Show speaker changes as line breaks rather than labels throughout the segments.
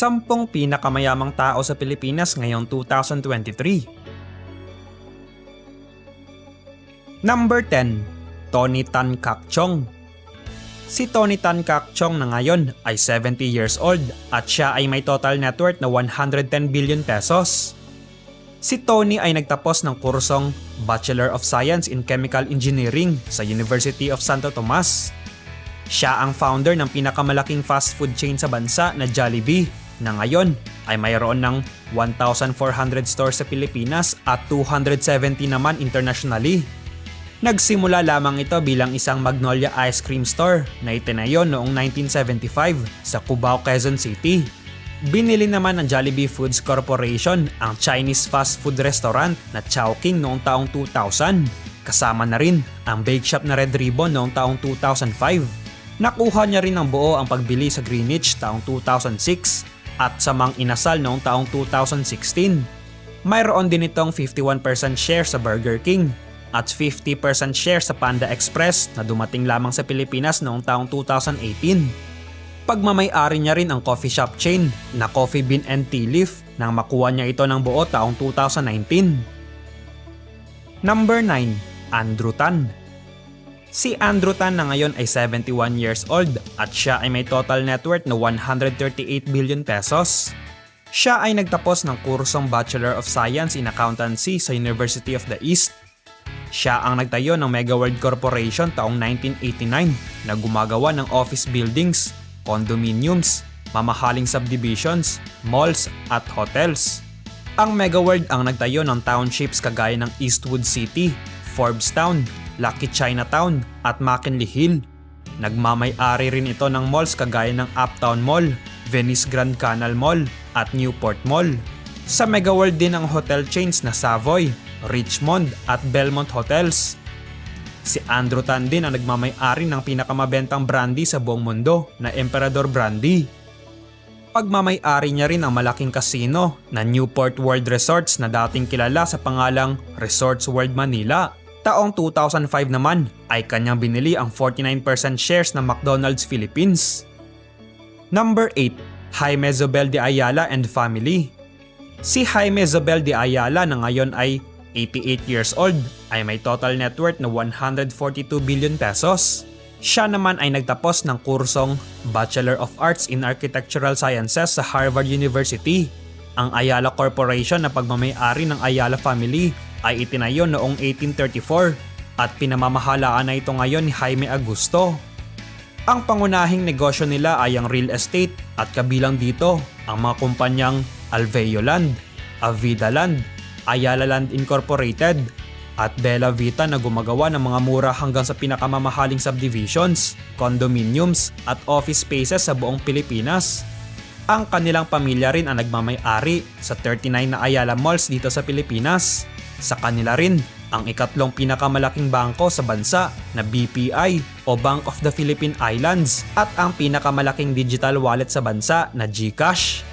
Sampung pinakamayamang tao sa Pilipinas ngayong 2023. Number 10, Tony Tan Kakchong. Si Tony Tan Kakchong na ngayon ay 70 years old at siya ay may total net worth na 110 billion pesos. Si Tony ay nagtapos ng kursong Bachelor of Science in Chemical Engineering sa University of Santo Tomas. Siya ang founder ng pinakamalaking fast food chain sa bansa na Jollibee na ngayon ay mayroon ng 1,400 stores sa Pilipinas at 270 naman internationally. Nagsimula lamang ito bilang isang Magnolia Ice Cream Store na itinayo noong 1975 sa Cubao, Quezon City. Binili naman ng Jollibee Foods Corporation ang Chinese fast food restaurant na Chowking noong taong 2000. Kasama na rin ang bake shop na Red Ribbon noong taong 2005. Nakuha niya rin ng buo ang pagbili sa Greenwich taong 2006 at sa Mang Inasal noong taong 2016. Mayroon din itong 51% share sa Burger King at 50% share sa Panda Express na dumating lamang sa Pilipinas noong taong 2018 pagmamay-ari niya rin ang coffee shop chain na Coffee Bean and Tea Leaf nang makuha niya ito ng buo taong 2019. Number 9, Andrew Tan. Si Andrew Tan na ngayon ay 71 years old at siya ay may total net worth na 138 billion pesos. Siya ay nagtapos ng kursong Bachelor of Science in Accountancy sa University of the East. Siya ang nagtayo ng Mega World Corporation taong 1989 na gumagawa ng office buildings condominiums, mamahaling subdivisions, malls at hotels. Ang Megaworld ang nagtayo ng townships kagaya ng Eastwood City, Forbes-Town, Lucky Chinatown at McKinley Hill. Nagmamay-ari rin ito ng malls kagaya ng Uptown Mall, Venice Grand Canal Mall at Newport Mall. Sa Megaworld din ang hotel chains na Savoy, Richmond at Belmont Hotels. Si Andrew Tan din ang nagmamay-ari ng pinakamabentang brandy sa buong mundo na Emperador Brandy. Pagmamay-ari niya rin ang malaking casino na Newport World Resorts na dating kilala sa pangalang Resorts World Manila. Taong 2005 naman ay kanyang binili ang 49% shares ng McDonald's Philippines. Number 8, Jaime Zobel de Ayala and Family. Si Jaime Zobel de Ayala na ngayon ay 88 years old, ay may total net worth na 142 billion pesos. Siya naman ay nagtapos ng kursong Bachelor of Arts in Architectural Sciences sa Harvard University. Ang Ayala Corporation na pagmamayari ng Ayala family ay itinayo noong 1834 at pinamamahalaan na ito ngayon ni Jaime Augusto. Ang pangunahing negosyo nila ay ang real estate at kabilang dito ang mga kumpanyang Alveo Land, Avida Land, Ayala Land Incorporated at Bella Vita na gumagawa ng mga mura hanggang sa pinakamamahaling subdivisions, condominiums at office spaces sa buong Pilipinas. Ang kanilang pamilya rin ang nagmamay-ari sa 39 na Ayala Malls dito sa Pilipinas. Sa kanila rin ang ikatlong pinakamalaking bangko sa bansa na BPI o Bank of the Philippine Islands at ang pinakamalaking digital wallet sa bansa na GCash.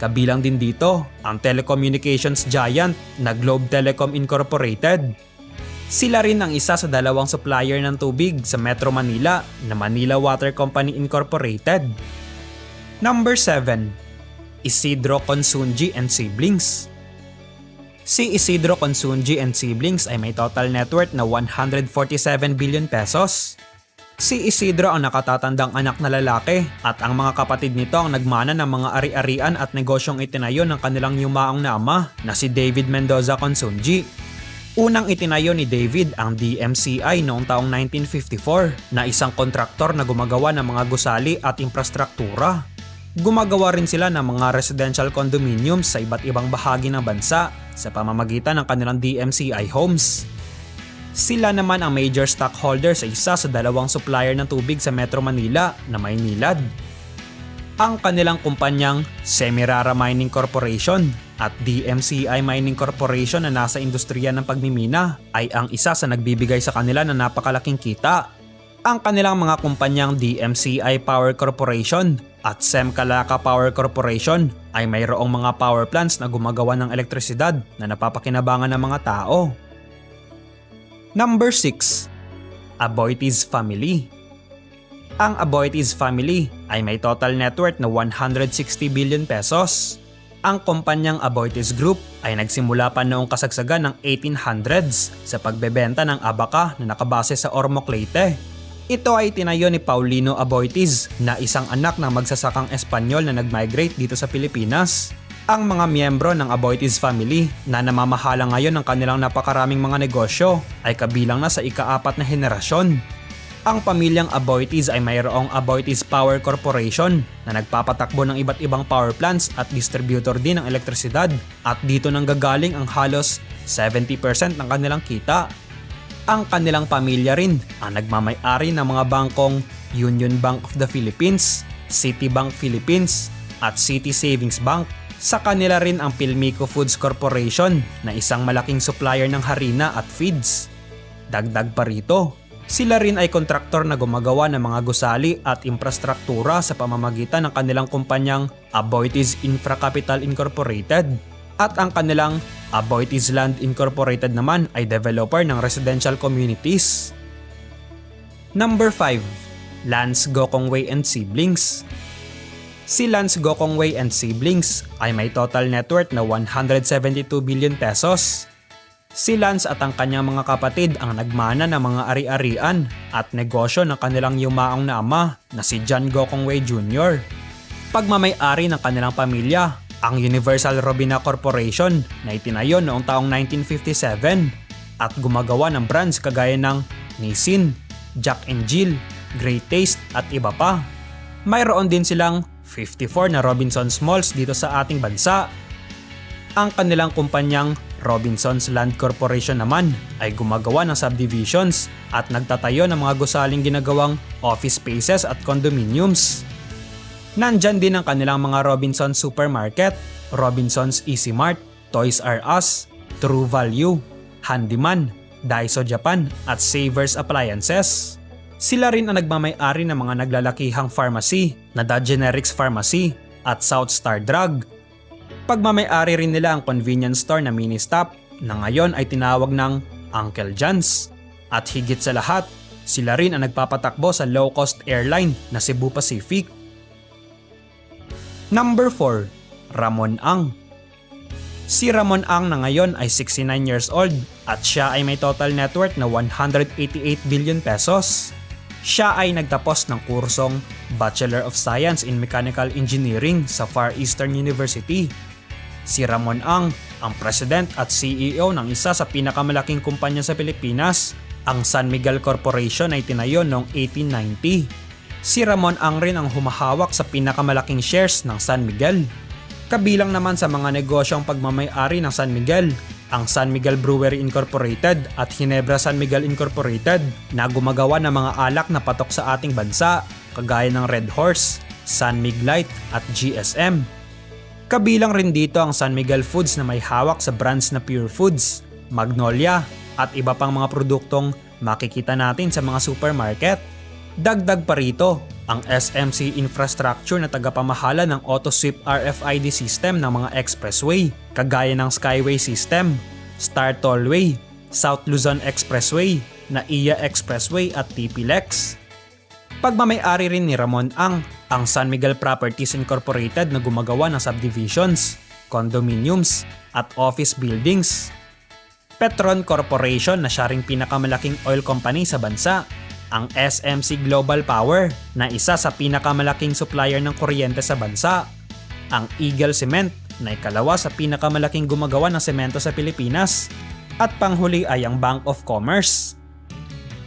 Kabilang din dito ang telecommunications giant na Globe Telecom Incorporated. Sila rin ang isa sa dalawang supplier ng tubig sa Metro Manila na Manila Water Company Incorporated. Number 7. Isidro Consunji and Siblings Si Isidro Consunji and Siblings ay may total net worth na 147 billion pesos. Si Isidro ang nakatatandang anak na lalaki at ang mga kapatid nito ang nagmana ng mga ari-arian at negosyong itinayo ng kanilang yumaong na ama na si David Mendoza Consunji. Unang itinayo ni David ang DMCI noong taong 1954 na isang kontraktor na gumagawa ng mga gusali at infrastruktura. Gumagawa rin sila ng mga residential condominiums sa iba't ibang bahagi ng bansa sa pamamagitan ng kanilang DMCI homes. Sila naman ang major stockholder sa isa sa dalawang supplier ng tubig sa Metro Manila na Maynilad. Ang kanilang kumpanyang Semirara Mining Corporation at DMCI Mining Corporation na nasa industriya ng pagmimina ay ang isa sa nagbibigay sa kanila ng napakalaking kita. Ang kanilang mga kumpanyang DMCI Power Corporation at Semcalaca Power Corporation ay mayroong mga power plants na gumagawa ng elektrisidad na napapakinabangan ng mga tao. Number 6. Aboitiz Family Ang Aboitiz family ay may total net worth na 160 billion pesos. Ang kumpanyang Aboitiz Group ay nagsimula pa noong kasagsagan ng 1800s sa pagbebenta ng abaka na nakabase sa Ormoc Leyte. Ito ay tinayo ni Paulino Aboitiz na isang anak ng magsasakang Espanyol na nag-migrate dito sa Pilipinas. Ang mga miyembro ng Aboitiz family na namamahala ngayon ng kanilang napakaraming mga negosyo ay kabilang na sa ikaapat na henerasyon. Ang pamilyang Aboitiz ay mayroong Aboitiz Power Corporation na nagpapatakbo ng iba't ibang power plants at distributor din ng elektrisidad at dito nang gagaling ang halos 70% ng kanilang kita. Ang kanilang pamilya rin ang nagmamay-ari ng mga bangkong Union Bank of the Philippines, Citibank Philippines at City Savings Bank. Sa kanila rin ang Pilmico Foods Corporation na isang malaking supplier ng harina at feeds. Dagdag pa rito, sila rin ay kontraktor na gumagawa ng mga gusali at infrastruktura sa pamamagitan ng kanilang kumpanyang Aboitiz Infracapital Incorporated at ang kanilang Aboitiz Land Incorporated naman ay developer ng residential communities. Number 5. Lance Gokongwei and Siblings Si Lance Gokongwei and Siblings ay may total net worth na 172 billion pesos Si Lance at ang kanyang mga kapatid ang nagmana ng mga ari-arian at negosyo ng kanilang yumaong na ama na si John Gokongwei Jr. Pagmamay-ari ng kanilang pamilya, ang Universal Robina Corporation na itinayo noong taong 1957 at gumagawa ng brands kagaya ng Nissin, Jack and Jill, Great Taste at iba pa. Mayroon din silang 54 na Robinsons Malls dito sa ating bansa. Ang kanilang kumpanyang Robinsons Land Corporation naman ay gumagawa ng subdivisions at nagtatayo ng mga gusaling ginagawang office spaces at condominiums. Nandyan din ang kanilang mga Robinsons Supermarket, Robinsons Easy Mart, Toys R Us, True Value, Handyman, Daiso Japan at Savers Appliances. Sila rin ang nagmamay-ari ng mga naglalakihang pharmacy na The Generics Pharmacy at South Star Drug Pagmamayari rin nila ang convenience store na mini stop na ngayon ay tinawag ng Uncle John's. At higit sa lahat, sila rin ang nagpapatakbo sa low-cost airline na Cebu Pacific. Number 4. Ramon Ang Si Ramon Ang na ngayon ay 69 years old at siya ay may total net worth na 188 billion pesos. Siya ay nagtapos ng kursong Bachelor of Science in Mechanical Engineering sa Far Eastern University Si Ramon Ang, ang president at CEO ng isa sa pinakamalaking kumpanya sa Pilipinas, ang San Miguel Corporation ay tinayo noong 1890. Si Ramon Ang rin ang humahawak sa pinakamalaking shares ng San Miguel. Kabilang naman sa mga negosyong pagmamayari ng San Miguel, ang San Miguel Brewery Incorporated at Ginebra San Miguel Incorporated na gumagawa ng mga alak na patok sa ating bansa, kagaya ng Red Horse, San Mig Light at GSM. Kabilang rin dito ang San Miguel Foods na may hawak sa brands na Pure Foods, Magnolia at iba pang mga produktong makikita natin sa mga supermarket. Dagdag pa rito, ang SMC infrastructure na tagapamahala ng AutoSweep RFID system ng mga expressway, kagaya ng Skyway System, Star Tollway, South Luzon Expressway, NAIA Expressway at TPLEX. Pagmamayari rin ni Ramon Ang ang San Miguel Properties Incorporated na gumagawa ng subdivisions, condominiums at office buildings. Petron Corporation na siya ring pinakamalaking oil company sa bansa. Ang SMC Global Power na isa sa pinakamalaking supplier ng kuryente sa bansa. Ang Eagle Cement na ikalawa sa pinakamalaking gumagawa ng semento sa Pilipinas. At panghuli ay ang Bank of Commerce.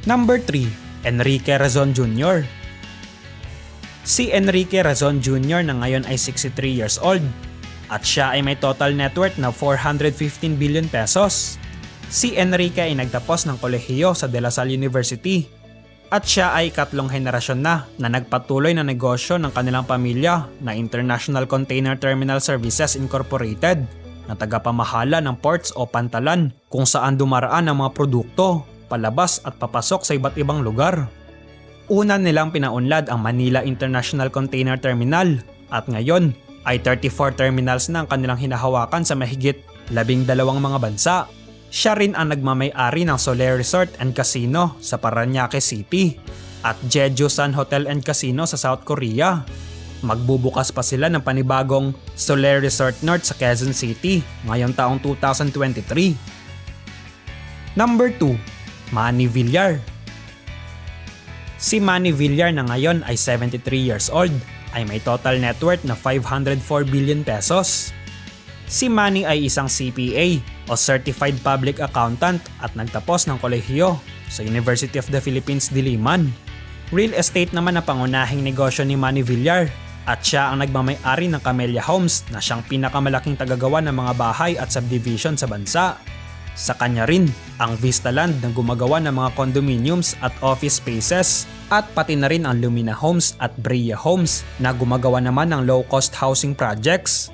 Number 3, Enrique Razon Jr. Si Enrique Razon Jr. na ngayon ay 63 years old at siya ay may total net worth na 415 billion pesos. Si Enrique ay nagtapos ng kolehiyo sa De La Salle University at siya ay katlong henerasyon na na nagpatuloy na negosyo ng kanilang pamilya na International Container Terminal Services Incorporated na tagapamahala ng ports o pantalan kung saan dumaraan ang mga produkto, palabas at papasok sa iba't ibang lugar. Una nilang pinaunlad ang Manila International Container Terminal at ngayon ay 34 terminals na ang kanilang hinahawakan sa mahigit labing dalawang mga bansa. Siya rin ang nagmamay-ari ng Soler Resort and Casino sa Paranaque City. at Jeju Sun Hotel and Casino sa South Korea. Magbubukas pa sila ng panibagong Soler Resort North sa Quezon City ngayong taong 2023. Number 2, Manny Villar. Si Manny Villar na ngayon ay 73 years old ay may total net worth na 504 billion pesos. Si Manny ay isang CPA o Certified Public Accountant at nagtapos ng kolehiyo sa University of the Philippines Diliman. Real estate naman ang pangunahing negosyo ni Manny Villar at siya ang nagmamay-ari ng Camellia Homes na siyang pinakamalaking tagagawa ng mga bahay at subdivision sa bansa. Sa kanya rin ang Vistaland na gumagawa ng mga condominiums at office spaces at pati na rin ang Lumina Homes at Brea Homes na gumagawa naman ng low-cost housing projects.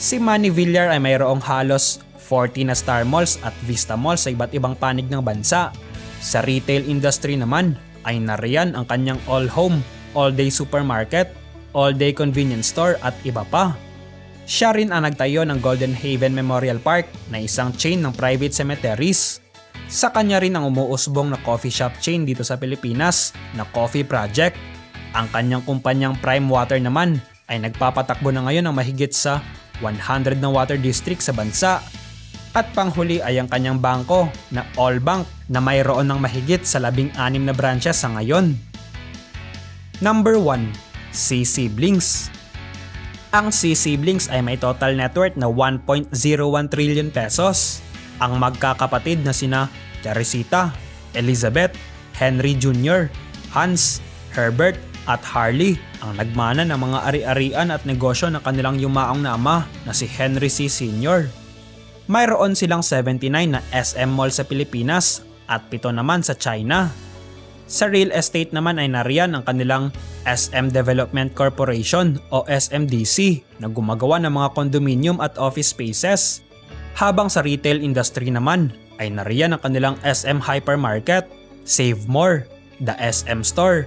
Si Manny Villar ay mayroong halos 40 na Star Malls at Vista Malls sa iba't ibang panig ng bansa. Sa retail industry naman ay nariyan ang kanyang all-home, all-day supermarket, all-day convenience store at iba pa. Siya rin ang nagtayo ng Golden Haven Memorial Park na isang chain ng private cemeteries. Sa kanya rin ang umuusbong na coffee shop chain dito sa Pilipinas na Coffee Project. Ang kanyang kumpanyang Prime Water naman ay nagpapatakbo na ngayon ng mahigit sa 100 na water district sa bansa. At panghuli ay ang kanyang bangko na All Bank na mayroon ng mahigit sa labing anim na branches sa ngayon. Number 1. C Siblings ang C-siblings ay may total net worth na 1.01 trillion pesos. Ang magkakapatid na sina Teresita, Elizabeth, Henry Jr., Hans, Herbert at Harley ang nagmana ng mga ari-arian at negosyo ng kanilang yumaong na ama na si Henry C. Sr. Mayroon silang 79 na SM Mall sa Pilipinas at pito naman sa China. Sa real estate naman ay nariyan ang kanilang SM Development Corporation o SMDC na gumagawa ng mga condominium at office spaces. Habang sa retail industry naman ay nariyan ang kanilang SM Hypermarket, Save More, The SM Store,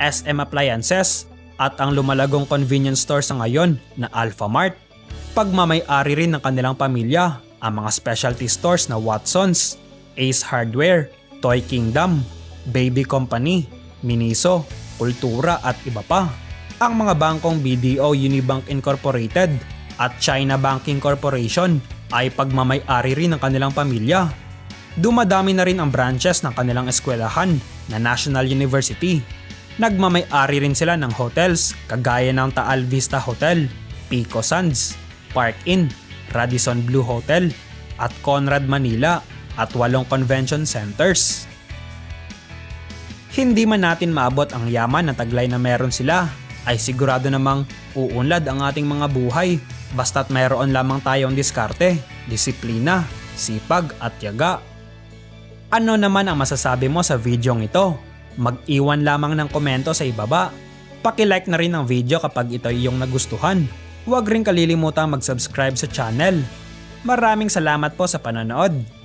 SM Appliances at ang lumalagong convenience store sa ngayon na Alphamart. Pagmamay-ari rin ng kanilang pamilya ang mga specialty stores na Watsons, Ace Hardware, Toy Kingdom, Baby Company, Miniso, Kultura at iba pa. Ang mga bangkong BDO Unibank Incorporated at China Banking Corporation ay pagmamay-ari rin ng kanilang pamilya. Dumadami na rin ang branches ng kanilang eskwelahan na National University. Nagmamay-ari rin sila ng hotels kagaya ng Taal Vista Hotel, Pico Sands, Park Inn, Radisson Blue Hotel at Conrad Manila at walong convention centers. Hindi man natin maabot ang yaman na taglay na meron sila, ay sigurado namang uunlad ang ating mga buhay basta't mayroon lamang tayong diskarte, disiplina, sipag at yaga. Ano naman ang masasabi mo sa videong ito? Mag-iwan lamang ng komento sa ibaba. Paki-like na rin ang video kapag ito iyong nagustuhan. Huwag rin kalilimutang mag-subscribe sa channel. Maraming salamat po sa panonood.